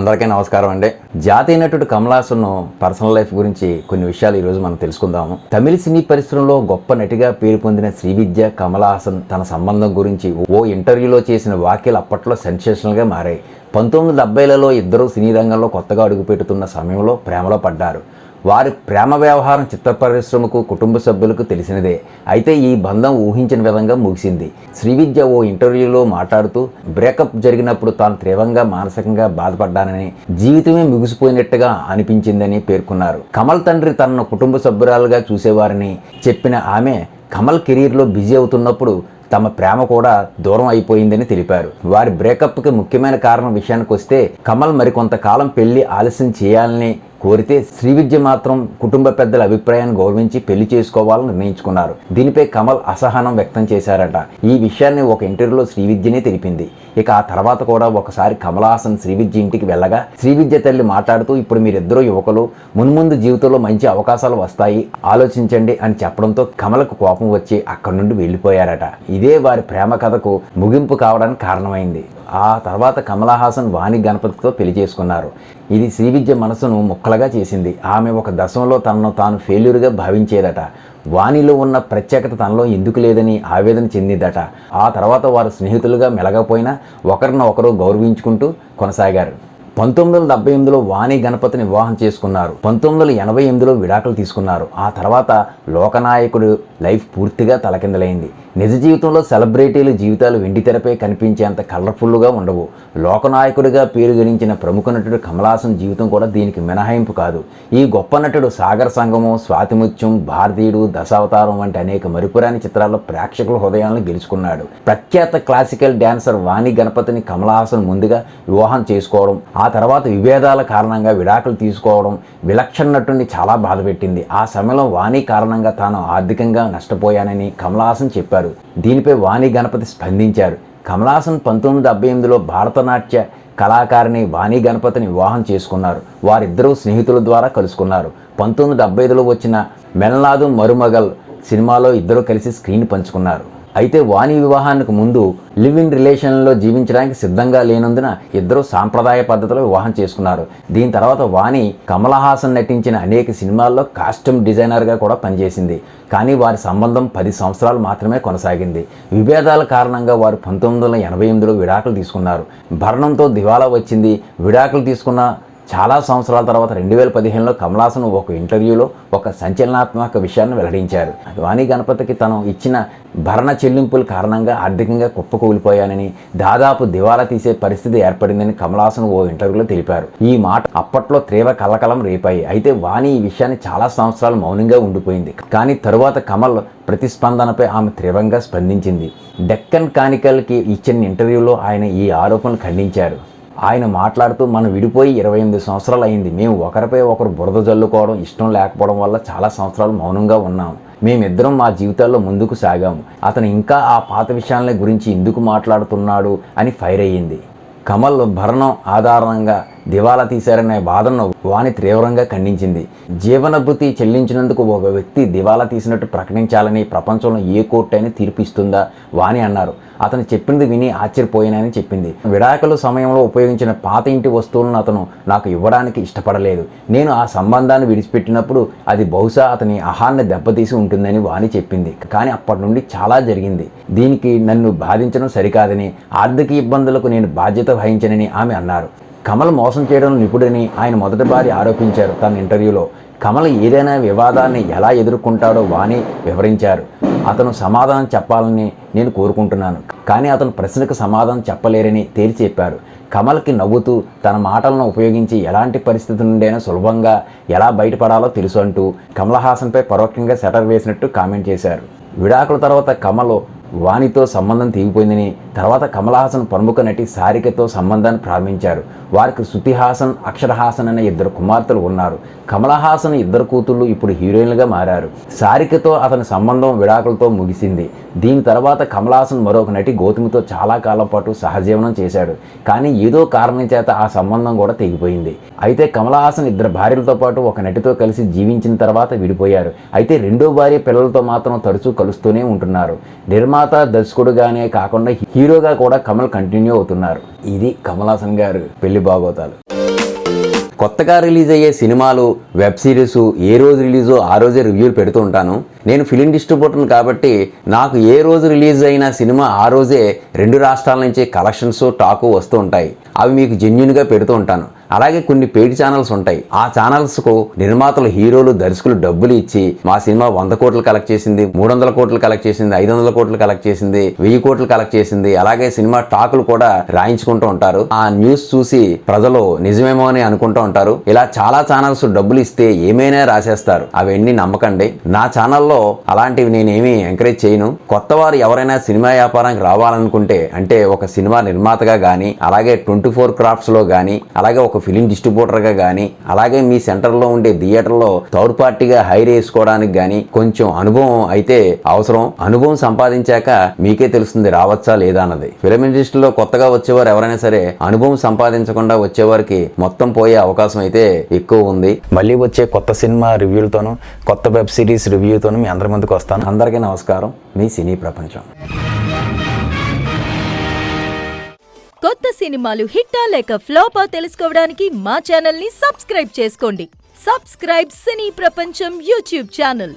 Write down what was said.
అందరికీ నమస్కారం అండి. జాతీయ నటుడు కమలాసన్ పర్సనల్ లైఫ్ గురించి కొన్ని విషయాలు ఈరోజు మనం తెలుసుకుందాము. తమిళ సినీ పరిశ్రమలో గొప్ప నటిగా పేరు పొందిన శ్రీవిద్య కమలాసన్ తన సంబంధం గురించి ఓ ఇంటర్వ్యూలో చేసిన వ్యాఖ్యలు అప్పట్లో సెన్సేషనల్గా మారాయి. పంతొమ్మిది డెబ్బైలలో ఇద్దరు సినీ రంగంలో కొత్తగా అడుగుపెడుతున్న సమయంలో ప్రేమలో పడ్డారు. వారి ప్రేమ వ్యవహారం చిత్ర పరిశ్రమకు కుటుంబ సభ్యులకు తెలిసినదే. అయితే ఈ బంధం ఊహించిన విధంగా ముగిసింది. శ్రీవిద్య ఓ ఇంటర్వ్యూలో మాట్లాడుతూ బ్రేకప్ జరిగినప్పుడు తాను తీవ్రంగా మానసికంగా బాధపడ్డానని జీవితమే ముగిసిపోయినట్టుగా అనిపించిందని పేర్కొన్నారు. కమల్ తండ్రి తనను కుటుంబ సభ్యురాలుగా చూసేవారని చెప్పిన ఆమె కమల్ కెరీర్లో బిజీ అవుతున్నప్పుడు తమ ప్రేమ కూడా దూరం అయిపోయిందని తెలిపారు. వారి బ్రేకప్కి ముఖ్యమైన కారణం విషయానికి వస్తే కమల్ మరికొంతకాలం పెళ్ళి ఆలస్యం చేయాలని కోరితే శ్రీవిద్య మాత్రం కుటుంబ పెద్దల అభిప్రాయాన్ని గౌరవించి పెళ్ళి చేసుకోవాలని నిర్ణయించుకున్నారు. దీనిపై కమల్ అసహనం వ్యక్తం చేశారట. ఈ విషయాన్ని ఒక ఇంటర్వ్యూలో శ్రీవిద్యనే తెలిపింది. ఇక ఆ తర్వాత కూడా ఒకసారి కమలాసన్ శ్రీవిద్య ఇంటికి వెళ్ళగా శ్రీవిద్య తల్లి మాట్లాడుతూ ఇప్పుడు మీరిద్దరూ యువకులు మున్ముందు జీవితంలో మంచి అవకాశాలు వస్తాయి ఆలోచించండి అని చెప్పడంతో కమలకు కోపం వచ్చి అక్కడి నుండి వెళ్ళిపోయారట. ఇదే వారి ప్రేమ కథకు ముగింపు కావడానికి కారణమైంది. ఆ తర్వాత కమలా హాసన్ వాణి గణపతితో పెళ్ళి చేసుకున్నారు. ఇది శ్రీవిద్య మనసును ముక్కలుగా చేసింది. ఆమె ఒక దశంలో తనను తాను ఫెయిల్యూర్గా భావించేదట. వాణిలో ఉన్న ప్రత్యేకత తనలో ఎందుకు లేదని ఆవేదన చెందిందట. ఆ తర్వాత వారు స్నేహితులుగా మెలగపోయినా ఒకరిని ఒకరు గౌరవించుకుంటూ కొనసాగారు. పంతొమ్మిది వందల డెబ్బై ఎనిమిదిలో వాణి గణపతిని వివాహం చేసుకున్నారు. పంతొమ్మిది వందల ఎనభై ఎనిమిదిలో విడాకులు తీసుకున్నారు. ఆ తర్వాత లోకనాయకుడు లైఫ్ పూర్తిగా తలకిందలైంది. నిజ జీవితంలో సెలబ్రిటీల జీవితాలు వెండి తెరపై కనిపించేంత కలర్ఫుల్గా ఉండవు. లోకనాయకుడిగా పేరు గణించిన ప్రముఖ నటుడు కమలాసన్ జీవితం కూడా దీనికి మినహాయింపు కాదు. ఈ గొప్ప నటుడు సాగర్ సంగమం స్వాతిముత్యం భారతీయుడు దశావతారం వంటి అనేక మరుపురాని చిత్రాల్లో ప్రేక్షకుల హృదయాలను గెలుచుకున్నాడు. ప్రఖ్యాత క్లాసికల్ డాన్సర్ వాణి గణపతిని కమలహాసన్ ముందుగా వివాహం చేసుకోవడం ఆ తర్వాత విభేదాల కారణంగా విడాకులు తీసుకోవడం విలక్షణ నటుడిని చాలా బాధపెట్టింది. ఆ సమయంలో వాణి కారణంగా తాను ఆర్థికంగా నష్టపోయానని కమలహాసన్ చెప్పారు. దీనిపై వాణి గణపతి స్పందించారు. కమలాసన్ పంతొమ్మిది డెబ్బై ఎనిమిదిలో భారతనాట్య కళాకారిణి వాణి గణపతిని వివాహం చేసుకున్నారు. వారిద్దరూ స్నేహితుల ద్వారా కలుసుకున్నారు. పంతొమ్మిది డెబ్బై ఐదులో వచ్చిన మెల్నాదు మరుమగల్ సినిమాలో ఇద్దరు కలిసి స్క్రీన్ పంచుకున్నారు. అయితే వాణి వివాహానికి ముందు లివ్ ఇన్ రిలేషన్లో జీవించడానికి సిద్ధంగా లేనందున ఇద్దరు సాంప్రదాయ పద్ధతిలో వివాహం చేసుకున్నారు. దీని తర్వాత వాణి కమల్ హాసన్ నటించిన అనేక సినిమాల్లో కాస్ట్యూమ్ డిజైనర్గా కూడా పనిచేసింది. కానీ వారి సంబంధం పది సంవత్సరాలు మాత్రమే కొనసాగింది. విభేదాల కారణంగా వారు పంతొమ్మిది వందల ఎనభై ఎనిమిదిలో విడాకులు తీసుకున్నారు. భరణంతో దివాలా వచ్చింది. విడాకులు తీసుకున్న చాలా సంవత్సరాల తర్వాత రెండు వేల పదిహేనులో కమలాసన్ ఒక ఇంటర్వ్యూలో ఒక సంచలనాత్మక విషయాన్ని వెల్లడించారు. వాణి గణపతికి తను ఇచ్చిన భరణ చెల్లింపుల కారణంగా ఆర్థికంగా కుప్పకూలిపోయానని దాదాపు దివాలా తీసే పరిస్థితి ఏర్పడిందని కమలాసన్ ఓ ఇంటర్వ్యూలో తెలిపారు. ఈ మాట అప్పట్లో తీవ్ర కలకలం రేపాయి. అయితే వాణి ఈ విషయాన్ని చాలా సంవత్సరాలు మౌనంగా ఉండిపోయింది. కానీ తరువాత కమల్ ప్రతిస్పందనపై ఆమె తీవ్రంగా స్పందించింది. డెక్కన్ కానికల్కి ఇచ్చిన ఇంటర్వ్యూలో ఆయన ఈ ఆరోపణలు ఖండించారు. ఆయన మాట్లాడుతూ మనం విడిపోయి ఇరవై ఎనిమిది సంవత్సరాలు అయింది. మేము ఒకరిపై ఒకరు బురద జల్లుకోవడం ఇష్టం లేకపోవడం వల్ల చాలా సంవత్సరాలు మౌనంగా ఉన్నాం మేమిద్దరం మా జీవితాల్లో ముందుకు సాగాము. అతను ఇంకా ఆ పాత విషయాల గురించి ఎందుకు మాట్లాడుతున్నాడు అని ఫైర్ అయ్యింది. కమల్ భరణం ఆధారంగా దివాలా తీశారనే వాదనను వాణి తీవ్రంగా ఖండించింది. జీవనభృతి చెల్లించినందుకు ఒక వ్యక్తి దివాలా తీసినట్టు ప్రకటించాలని ప్రపంచంలో ఏ కోర్టు అయినా తీర్పిస్తుందా? వాణి అన్నారు. అతను చెప్పింది విని ఆశ్చర్యపోయానని చెప్పింది. విడాకుల సమయంలో ఉపయోగించిన పాత ఇంటి వస్తువులను అతను నాకు ఇవ్వడానికి ఇష్టపడలేదు. నేను ఆ సంబంధాన్ని విడిచిపెట్టినప్పుడు అది బహుశా అతని ఆహారాన్ని దెబ్బతీసి ఉంటుందని వాణి చెప్పింది. కానీ అప్పటి నుండి చాలా జరిగింది. దీనికి నన్ను బాధించడం సరికాదని ఆర్థిక ఇబ్బందులకు నేను బాధ్యత వహించనని ఆమె అన్నారు. కమల్ మోసం చేయడం నిపుడని ఆయన మొదటి భార్య ఆరోపించారు తన ఇంటర్వ్యూలో. కమల్ ఏదైనా వివాదాన్ని ఎలా ఎదుర్కొంటాడో వాణి వివరించారు. అతను సమాధానం చెప్పాలని నేను కోరుకుంటున్నాను. కానీ అతను ప్రశ్నకు సమాధానం చెప్పలేరని తేల్చి చెప్పారు. కమల్కి నవ్వుతూ తన మాటలను ఉపయోగించి ఎలాంటి పరిస్థితి నుండైనా సులభంగా ఎలా బయటపడాలో తెలుసు అంటూ కమల్ హాసన్పై పరోక్షంగా సెటర్ వేసినట్టు కామెంట్ చేశారు. విడాకుల తర్వాత కమల్ వాణితో సంబంధం తెగిపోయిందని తర్వాత కమలహాసన్ ప్రముఖ నటి సారికతో సంబంధాన్ని ప్రారంభించారు. వారికి శృతిహాసన్ అక్షరహాసన్ అనే ఇద్దరు కుమార్తెలు ఉన్నారు. కమల్ హాసన్ ఇద్దరు కూతుళ్ళు ఇప్పుడు హీరోయిన్లుగా మారారు. సారికతో అతని సంబంధం విడాకులతో ముగిసింది. దీని తర్వాత కమల్ హాసన్ మరొక నటి గౌతమితో చాలా కాలం పాటు సహజీవనం చేశాడు. కానీ ఏదో కారణం చేత ఆ సంబంధం కూడా తెగిపోయింది. అయితే కమల్ హాసన్ ఇద్దరు భార్యలతో పాటు ఒక నటితో కలిసి జీవించిన తర్వాత విడిపోయారు. అయితే రెండో భార్య పిల్లలతో మాత్రం తరచూ కలుస్తూనే ఉంటున్నారు. నిర్మాత దర్శకుడుగానే కాకుండా హీరోగా కూడా కమల్ కంటిన్యూ అవుతున్నారు. ఇది కమల్ హాసన్ గారు పెళ్ళి బాగోతాలు. కొత్తగా రిలీజ్ అయ్యే సినిమాలు వెబ్ సిరీస్ ఏ రోజు రిలీజో ఆ రోజే రివ్యూలు పెడుతూ ఉంటాను. నేను ఫిలిం డిస్ట్రిబ్యూటర్ని కాబట్టి నాకు ఏ రోజు రిలీజ్ అయిన సినిమా ఆ రోజే రెండు రాష్ట్రాల నుంచి కలెక్షన్స్ టాకు వస్తూ ఉంటాయి. అవి మీకు జెన్యున్గా పెడుతూ ఉంటాను. అలాగే కొన్ని పెయిడ్ ఛానల్స్ ఉంటాయి. ఆ ఛానల్స్కు నిర్మాతలు హీరోలు దర్శకులు డబ్బులు ఇచ్చి మా సినిమా వంద కోట్లు కలెక్ట్ చేసింది మూడు వందల కోట్లు కలెక్ట్ చేసింది ఐదు వందల కోట్లు కలెక్ట్ చేసింది వెయ్యి కోట్లు కలెక్ట్ చేసింది. అలాగే సినిమా టాకులు కూడా రాయించుకుంటూ ఉంటారు. ఆ న్యూస్ చూసి ప్రజలు నిజమేమో అని అనుకుంటూ ఉంటారు. ఇలా చాలా ఛానల్స్ డబ్బులు ఇస్తే ఏమైనా రాసేస్తారు. అవన్నీ నమ్మకండి. నా ఛానల్లో అలాంటివి నేనేమి ఎంకరేజ్ చేయను. కొత్త వారు ఎవరైనా సినిమా వ్యాపారానికి రావాలనుకుంటే అంటే ఒక సినిమా నిర్మాతగా కానీ అలాగే ట్వంటీ ఫోర్ క్రాఫ్ట్స్లో కానీ అలాగే ఒక ఫిలిం డిస్ట్రిబ్యూటర్గా కానీ అలాగే మీ సెంటర్లో ఉండే థియేటర్లో థర్డ్ పార్టీగా హైర్ వేసుకోవడానికి కానీ కొంచెం అనుభవం అయితే అవసరం. అనుభవం సంపాదించాక మీకే తెలుస్తుంది రావచ్చా లేదా అన్నది. ఫిలిం ఇండస్ట్రీలో కొత్తగా వచ్చేవారు ఎవరైనా సరే అనుభవం సంపాదించకుండా వచ్చేవారికి మొత్తం పోయే అవకాశం అయితే ఎక్కువ ఉంది. మళ్ళీ వచ్చే కొత్త సినిమా రివ్యూలతోనూ కొత్త వెబ్ సిరీస్ రివ్యూతోనూ మీ అందరి ముందుకు వస్తాను. అందరికీ నమస్కారం. మీ సినీ ప్రపంచం. సినిమాలు హిట్టా లేక ఫ్లాపా తెలుసుకోవడానికి మా ఛానల్ని సబ్స్క్రైబ్ చేసుకోండి. సబ్స్క్రైబ్ సినీ ప్రపంచం యూట్యూబ్ ఛానల్.